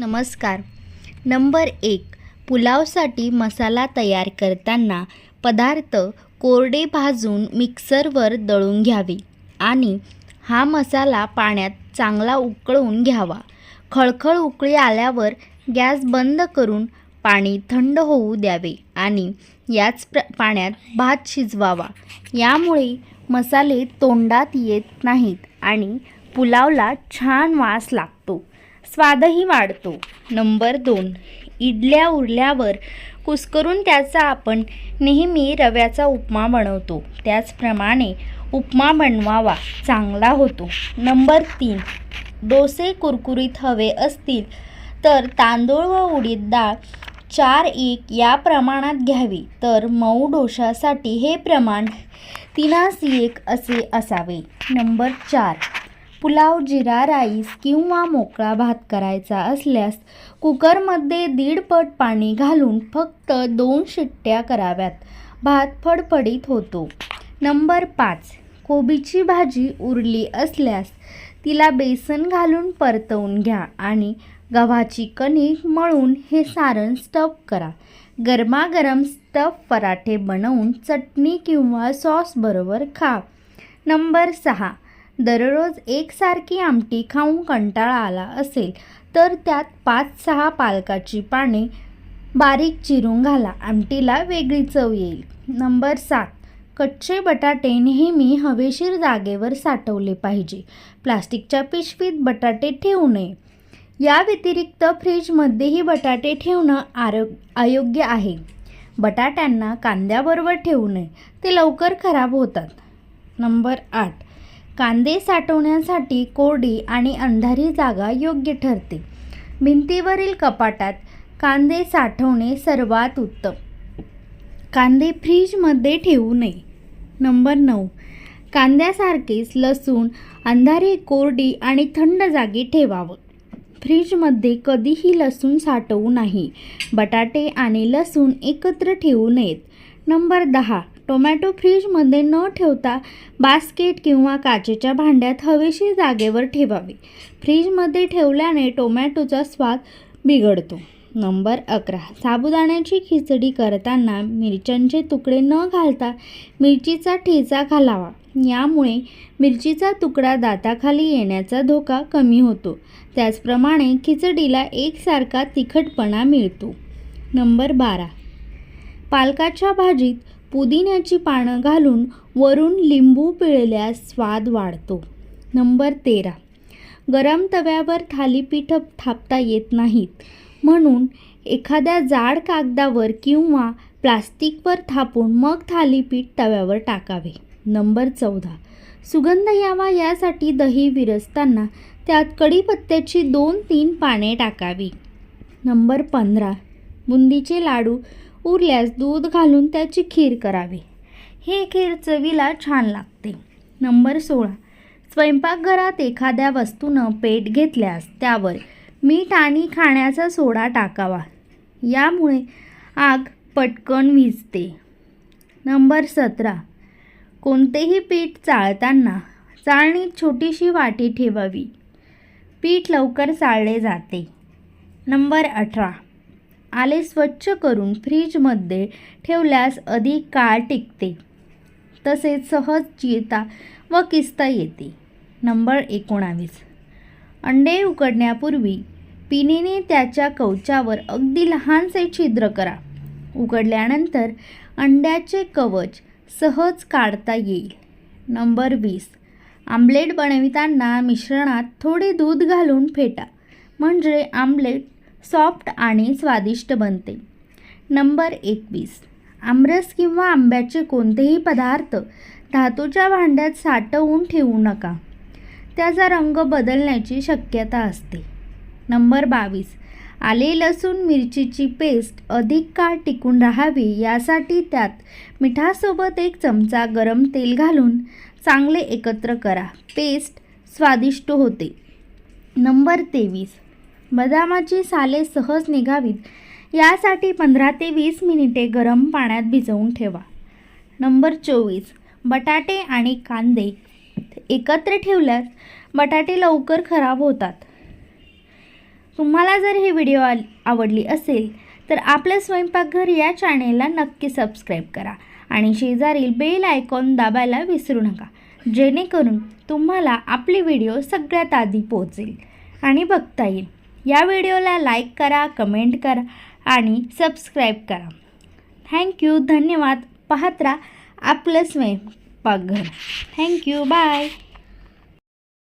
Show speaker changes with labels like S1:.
S1: नमस्कार. नंबर एक पुलावसाठी मसाला तयार करताना पदार्थ कोरडे भाजून मिक्सरवर दळून घ्यावे आणि हा मसाला पाण्यात चांगला उकळून घ्यावा. खळखळ उकळी आल्यावर गॅस बंद करून पाणी थंड होऊ द्यावे आणि याच प्र पाण्यात भात शिजवावा. यामुळे मसाले तोंडात येत नाहीत आणि पुलावला छान वास लागतो. स्वादही वाढतो. नंबर दोन. इडल्या उरल्यावर कुस्करून त्याचा आपण नेहमी रव्याचा उपमा बनवतो. त्याचप्रमाणे उपमा बनवावा चांगला होतो. नंबर तीन. डोसे कुरकुरीत हवे असतील तर तांदूळ व उडीद डाळ चार एक या प्रमाणात घ्यावी. तर मऊ डोशासाठी हे प्रमाण तिनास एक असे असावे. नंबर चार. पुलाव जिरा राईस किंवा मोकळा भात करायचा असल्यास कुकरमध्ये दीड पट पाणी घालून फक्त दोन शिट्ट्या कराव्यात. भात फडफडीत होतो. नंबर पाच. कोबीची भाजी उरली असल्यास तिला बेसन घालून परतवून घ्या आणि गव्हाची कणिक मळून हे सारण स्टफ करा. गरमागरम स्टफ पराठे बनवून चटणी किंवा सॉसबरोबर खा. नंबर सहा. दररोज एकसारखी आमटी खाऊन कंटाळा आला असेल तर त्यात पाच सहा पालकाची पाने बारीक चिरून घाला. आमटीला वेगळी चव येईल. नंबर सात. कच्चे बटाटे नेहमी हवेशीर जागेवर साठवले पाहिजे. प्लास्टिकच्या पिशवीत बटाटे ठेवू नये. या व्यतिरिक्त फ्रीजमध्येही बटाटे ठेवणं आरो अयोग्य आहे. बटाट्यांना कांद्याबरोबर ठेवू नये. ते लवकर खराब होतात. नंबर आठ. कांदे साठवण्यासाठी कोरडी आणि अंधारी जागा योग्य ठरते. भिंतीवरील कपाटात कांदे साठवणे सर्वात उत्तम. कांदे फ्रीजमध्ये ठेवू नये. नंबर नऊ. कांद्यासारखेच लसूण अंधारी कोरडी आणि थंड जागी ठेवावं. फ्रीजमध्ये कधीही लसूण साठवू नाही. बटाटे आणि लसूण एकत्र ठेवू नयेत. नंबर दहा. टोमॅटो फ्रीजमध्ये न ठेवता बास्केट किंवा काचेच्या भांड्यात हवेशीर जागेवर ठेवावे. फ्रीजमध्ये ठेवल्याने टोमॅटोचा स्वाद बिघडतो. नंबर अकरा. साबुदाण्याची खिचडी करताना मिरच्यांचे तुकडे न घालता मिरचीचा ठेचा घालावा. यामुळे मिरचीचा तुकडा दाताखाली येण्याचा धोका कमी होतो. त्याचप्रमाणे खिचडीला एकसारखा तिखटपणा मिळतो. नंबर बारा. पालकाच्या भाजीत पुदिन्याची पानं घालून वरून लिंबू पिळल्यास स्वाद वाढतो. नंबर तेरा. गरम तव्यावर थालीपीठ थापता येत नाहीत. म्हणून एखाद्या जाड कागदावर किंवा प्लास्टिकवर थापून मग थालीपीठ तव्यावर टाकावे. नंबर चौदा. सुगंध यावा यासाठी दही विरजताना त्यात कढीपत्त्याची दोन तीन पाने टाकावी. नंबर पंधरा. बुंदीचे लाडू उरल्यास दूध घालून त्याची खीर करावी. हे खीर चवीला छान लागते. नंबर सोळा. स्वयंपाकघरात एखाद्या वस्तूनं पेट घेतल्यास त्यावर मीठ आणि खाण्याचा सोडा टाकावा. यामुळे आग पटकन विजते नंबर सतरा. कोणतेही पीठ चाळताना चाळणीत छोटीशी वाटी ठेवावी. पीठ लवकर चाळले जाते. नंबर अठरा. आले स्वच्छ करून फ्रीजमध्ये ठेवल्यास अधिक काळ टिकते. तसेच सहज चिरता व किसता येते. नंबर एकोणावीस. अंडे उकडण्यापूर्वी पिनीने त्याच्या कवचावर अगदी लहानसे छिद्र करा. उकडल्यानंतर अंड्याचे कवच सहज काढता येईल. नंबर वीस. आमलेट बनविताना मिश्रणात थोडे दूध घालून फेटा. म्हणजे आमलेट सॉफ्ट आणि स्वादिष्ट बनते. नंबर एकवीस. आमरस किंवा आंब्याचे कोणतेही पदार्थ धातूच्या भांड्यात साठवून ठेवू नका. त्याचा रंग बदलण्याची शक्यता असते. नंबर बावीस. आले लसूण मिरचीची पेस्ट अधिक काळ टिकून राहावी यासाठी त्यात मिठासोबत एक चमचा गरम तेल घालून चांगले एकत्र करा. पेस्ट स्वादिष्ट होते. नंबर तेवीस. बदामाची साले सहज निघावीत. यासाठी पंधरा ते वीस मिनिटे गरम पाण्यात भिजवून ठेवा. नंबर चोवीस. बटाटे आणि कांदे एकत्र ठेवल्यास बटाटे लवकर खराब होतात. तुम्हाला जर ही व्हिडिओ आ आवडली असेल तर आपलं स्वयंपाकघर या चॅनेलला नक्की सबस्क्राईब करा आणि शेजारील बेल आयकॉन दाबायला विसरू नका. जेणेकरून तुम्हाला आपली व्हिडिओ सगळ्यात आधी पोहोचेल आणि बघता येईल. या व्हिडिओला लाईक करा कमेंट करा आणि सबस्क्राईब करा. थँक्यू धन्यवाद. पाहत राहा आपलं स्वयंपाकघर. Thank you bye